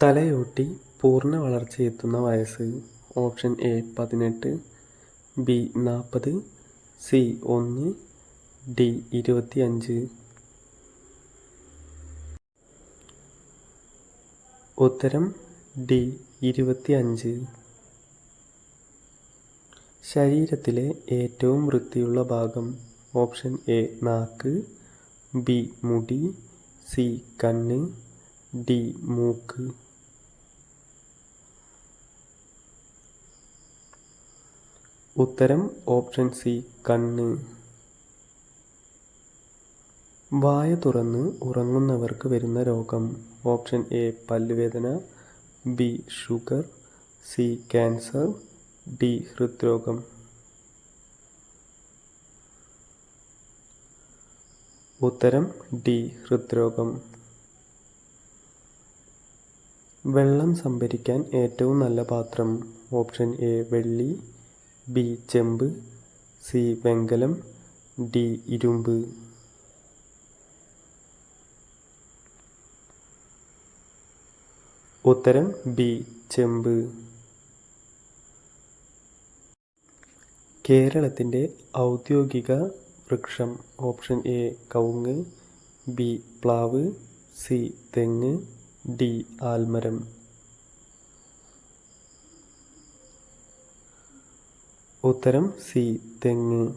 തലയോട്ടി പൂർണ വളർച്ചയെത്തുന്ന വയസ്സ് ഓപ്ഷൻ എ പതിനെട്ട് ബി നാൽപ്പത് സി ഒന്ന് ഡി ഇരുപത്തി അഞ്ച് ഉത്തരം ഡി ഇരുപത്തി അഞ്ച് ശരീരത്തിലെ ഏറ്റവും വൃത്തിയുള്ള ഭാഗം ഓപ്ഷൻ എ നാക്ക് ബി മുടി സി കണ്ണ് ഡി മൂക്ക്. ഉത്തരം ഓപ്ഷൻ സി കണ്ണ്. വായ തുറന്ന് ഉറങ്ങുന്നവർക്ക് വരുന്ന രോഗം. ഓപ്ഷൻ എ പല്ലുവേദന. B sugar. C cancer. D ഹൃദ്രോഗം. ഉത്തരം ഡി ഹൃദ്രോഗം. വെള്ളം സംഭരിക്കാൻ ഏറ്റവും നല്ല പാത്രം. ഓപ്ഷൻ എ വെള്ളി. ബി ചെമ്പ് സി വെങ്കലം ഡി ഇരുമ്പ്. ഉത്തരം ബി ചെമ്പ്. കേരളത്തിന്റെ ഔദ്യോഗിക വൃക്ഷം ഓപ്ഷൻ എ കവുങ്ങ് ബി പ്ലാവ് സി തെങ്ങ് ഡി ആൽമരം. ഉത്തരം സി തെങ്ങ്.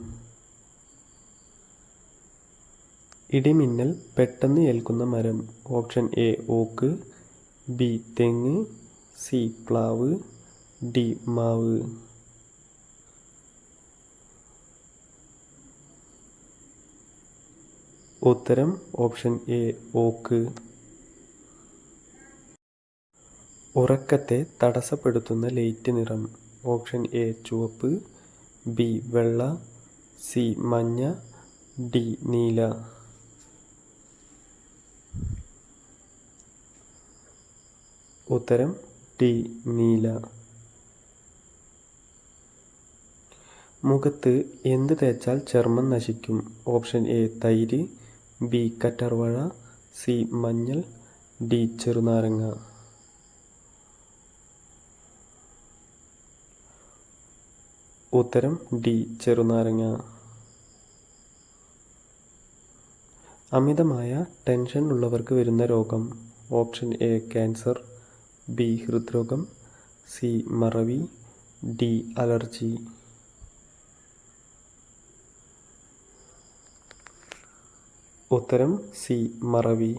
ഇടിമിന്നൽ പെട്ടെന്ന് ഏൽക്കുന്ന മരം. Option A oak. ബി തെങ്ങ്. സി പ്ലാവ്. ഡി മാവ്. ഉത്തരം ഓപ്ഷൻ എ ഓക്ക്. ഉറക്കത്തെ തടസ്സപ്പെടുത്തുന്ന ലൈറ്റ് നിറം. ഓപ്ഷൻ എ ചുവപ്പ് ബി വെള്ള സി മഞ്ഞ ഡി നീല. ഉത്തരം ഡി നീല. മുഖത്ത് എന്ത് തേച്ചാൽ ചർമ്മം നശിക്കും? ഓപ്ഷൻ എ തൈര് ബി കറ്റർവാഴ സി മഞ്ഞൾ ഡി ചെറുനാരങ്ങ. ഉത്തരം ഡി ചെറുനാരങ്ങ. അമിതമായ ടെൻഷൻ ഉള്ളവർക്ക് വരുന്ന രോഗം ഓപ്ഷൻ എ ക്യാൻസർ ബി ഹൃദ്രോഗം സി മറവി ഡി അലർജി. ഉത്തരം സി മറവി.